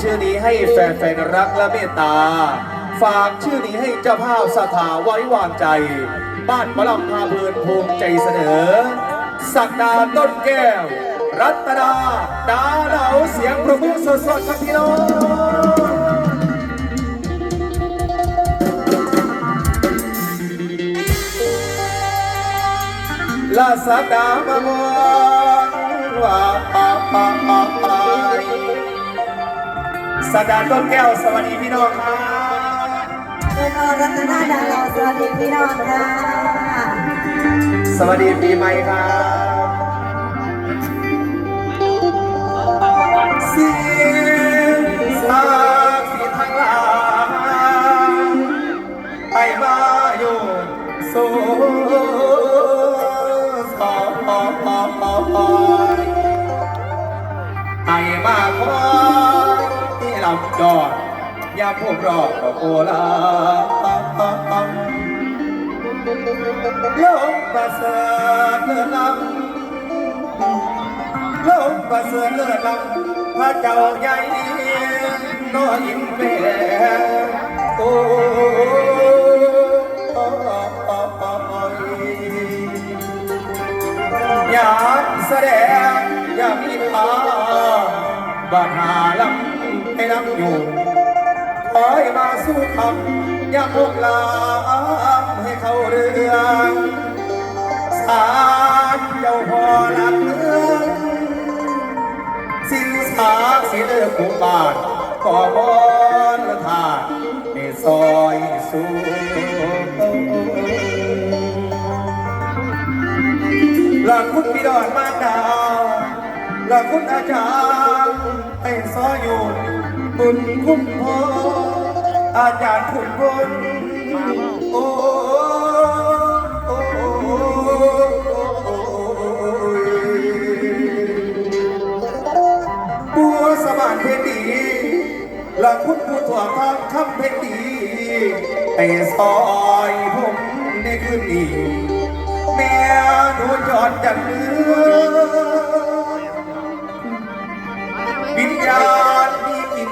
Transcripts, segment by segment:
ชื่อนี้ให้แฟนๆรักและเมตตา ฝากชื่อนี้ให้เจ้าภาพสถาไว้วางใจ บ้านมะลำพาเพลินภูมิใจเสนอ สักดาต้นแก้ว รัตนาดาเหลาเสียงประมือสดๆครับพี่น้องลาสักดามามองว่าปาปาปาปาย สักดาต้นแก้วสวัสดีพี่น้องครับเอิญอรัตนาดาเราสวัสดีพี่น้องค่ะ สวัสดีปีใหม่ครับ ดอนยามพวกรอดโอลาลงประเสริฐเลิศล้ำลงประเสริฐเลิศล้ำพระเจ้าใหญ่น้อยอินเวโอ้อยากแสดงอยากมีพาบาดหาลำ ให้ลำอยู่คอยมาสู้คำอยากพกลามให้เขาเรื่องสารเจ้าพ่อหลักเมืองสิ้นสาสิเลือกผู้บาทขอบอนทานในซอยสูหลักคุณพี่ดอนมาดาวหลักคุณอาจารย์ บุญคุณพ่ออาจารย์คุณบุญโอ้โอ้บัวสมานเพชรดีหลักคุณผู้ถั่วทางคำเพชรดีให้ซอยผมในคืนนี้แม่หนูจอดจันเนื้อวิญญาณ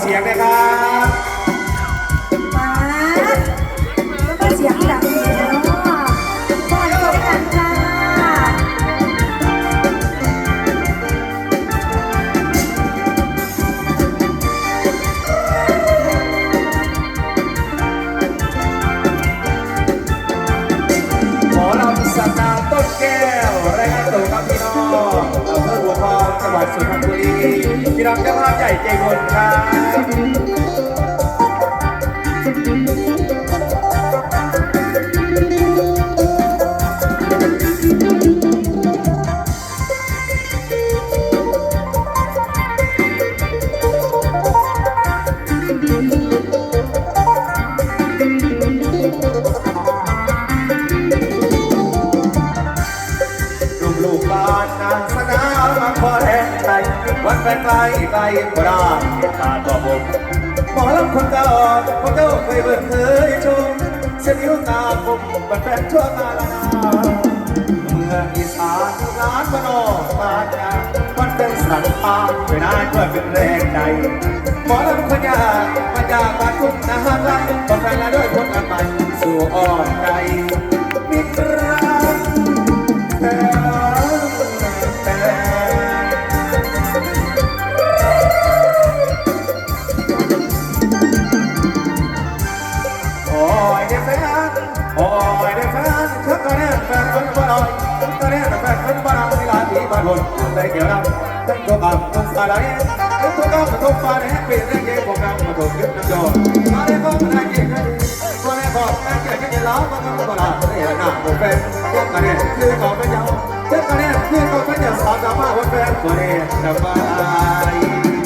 เสียงนะครับ พี่น้องเจ้าภาพใหญ่ใจบุญครับลูกบ้านนางสนามพอ แรงใจวัดแฟนไกลไกลโบราณตาตัวผมหมอลำคนเก่าคนเก่าเคยเบิ่งเคยชมเสียนิ้วตาผมบันแฟนชั่วกาลนาเมืองอีสานร้านมโนบ้านนามันเป็นสันปาไม่ได้เพื่อเป็นแรงใจหมอลำคนยากมาจากบ้านคุณนาฮาไกลต้องแฟนละด้วยคนอันใหม่สู่อ้อมใจมิตร ที่บ้าได้เกี่ยวกับตั้งตัวกับตั้งสาระนี้ทั้งตัวกับทั้งฟ้าเนี่ยเป็นเรื่งเกี่ยวกับการมาถูกยึดน้ำโยนมาได้ก็มาได้เกี่ยวกับตัวแรกสอบแม่เกี่ยวกับเงินล้านมันก็ตลาดนี่แหน้าโมเป็นเรื่องกันเนี่ยคือเขาเป็นยาวเรื่องกันเนี่ยคือเขาเป็นยาวสาวดราม่าวันแฟนตัวนี้สบายอย่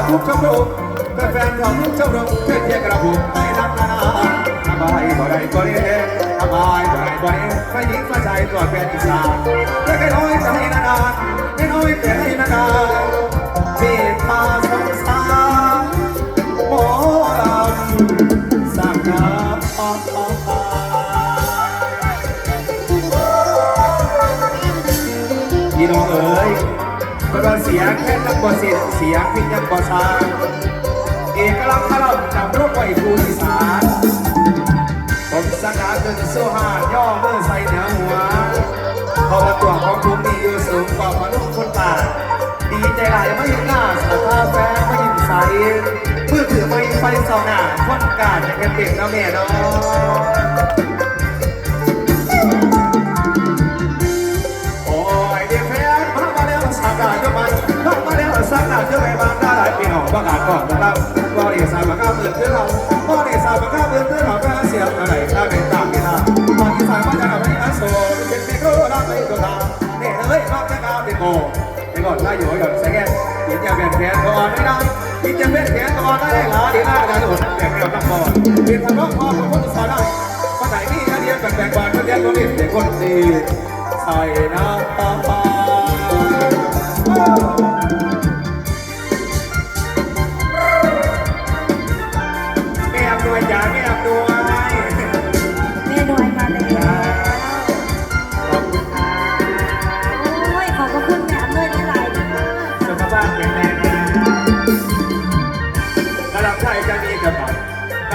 อบทุกชมรมแฟนๆก็ทุกชมรมเพื่อเทียกระบุกไม่รักนานาทำไมบ่ได้ก็ได้ทำไมบ่ได้ก็ได้ไม่ยิ้มมาใจตัวเป็นอีสานแต่แค่น้อยใจนานๆไม่น้อยแต่ให้นานๆเมตตา สียงแค่นักบอสิเสียงพิญญาบอสางเอกลักษณ์ขลังนำรบไปภูอีสานผมสนาจนโซฮาย่อเมื่อใส่เหนือหัวพราะว่าตัวของผมมีอยู่สูงกว่ามนุษย์คนป่าดีใจหลายไม่เห็นหน้าสภาแฟนไม่ยิ้มใสมือถือไม่ไฟเสาหน้าคนกาดจะเป็นเด็กนะแม่น้อง เป็นเมโครรักไปตัวตาเนี่ยเฮ้ยรอบจะก้าวเด็กโง่ไอ้ก่อนได้อยู่หย่อนใส่แก่กินยาแบนแขนก็อ่อนไม่ได้กินยาแบนแขนก็อ่อนได้หลาดีหน้าได้หมดแต่ไม่เอาตั้งบอลเป็นทางรอบพอของคนสอนได้คนไหนมีเรียนแบ่งๆบานก็เรียนคนนี้เด็กคนดีใส่น้ำตาปา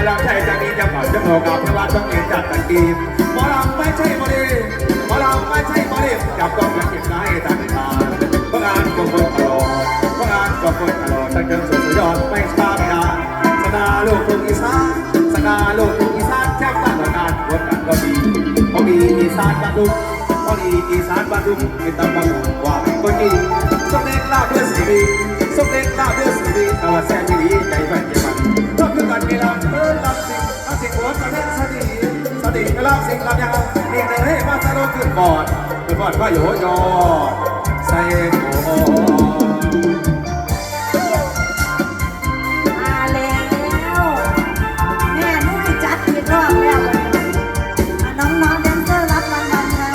กำลังใจจะมีจะผ่านจะโผล่กับพระวัต้องเรียนจัดกันดีหมอลำไม่ใช่บริหมอลำไม่ใช่บริจับต้องมาเก็บได้ตามทางเพระงานก็คนตลอดพระงานก็คนตลอดตั้งจนสุดยอดไม่ช้าไม่นานสนาโลกทุ่งอีสานสนาโลกทุ่งอีสานแค่บ้านละนานวันกันก็มีเขามีอีสานบ้านดุงเขามีอีสานบ้านดุงเป็นตำบังว่าคนดีสมเด็จลาเพื่อสีดีสมเด็จลาเพื่อสีดีแต่ว่าแซ่บดีใจแฟนเก็ ก่อนขึ้นก่อนก็โยโย่ใส่โอ้มาแล้วแม่นุ่ยจัดอีกรอบแล้วอะน้องๆแดนเซอร์รับรางวัลค่ะ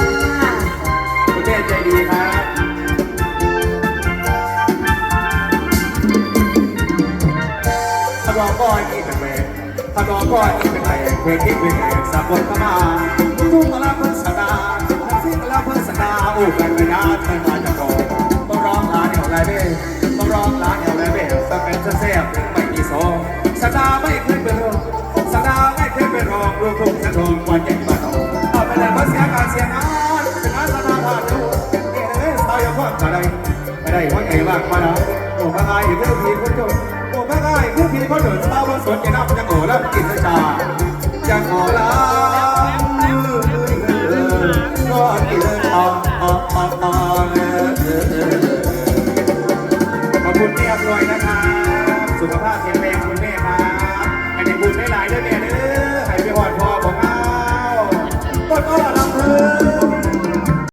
คุณแม่ใจดีครับ ถ้าบอกก้อยนี่เป็นแม่ถ้าบอกก้อยนี่เป็นแม่เพลงที่เป็นแม่สากลเข้ามาทุ่งมาลาเพิ่นสดาู้กันไม่นานเพิ่นมาจะบอกต้องร้องลาเดี่ยวไรเบ้ต้องร้องลาเดี่ยวไรเบ้สเป็นเสียบไม่มีสองสดาไม่เคยเป็นรองสดาไม่เคยเป็นรองลูกทุ่งสะทองกว่าเจ็ดบ้านเราเอาไปเลยเพราเสียการเสียงานเป็นงานสดาทานดูเอ้ยสาวยังพ่อมาได้ไม่ได้เพราะไงบ้างมาแล้วโอ้มาไงคือพี่คนจนโอ้มาไงคือพี่คนจนสาวบนสวนจะนับจะโง่แล้วกินชาจะโง่แล้ว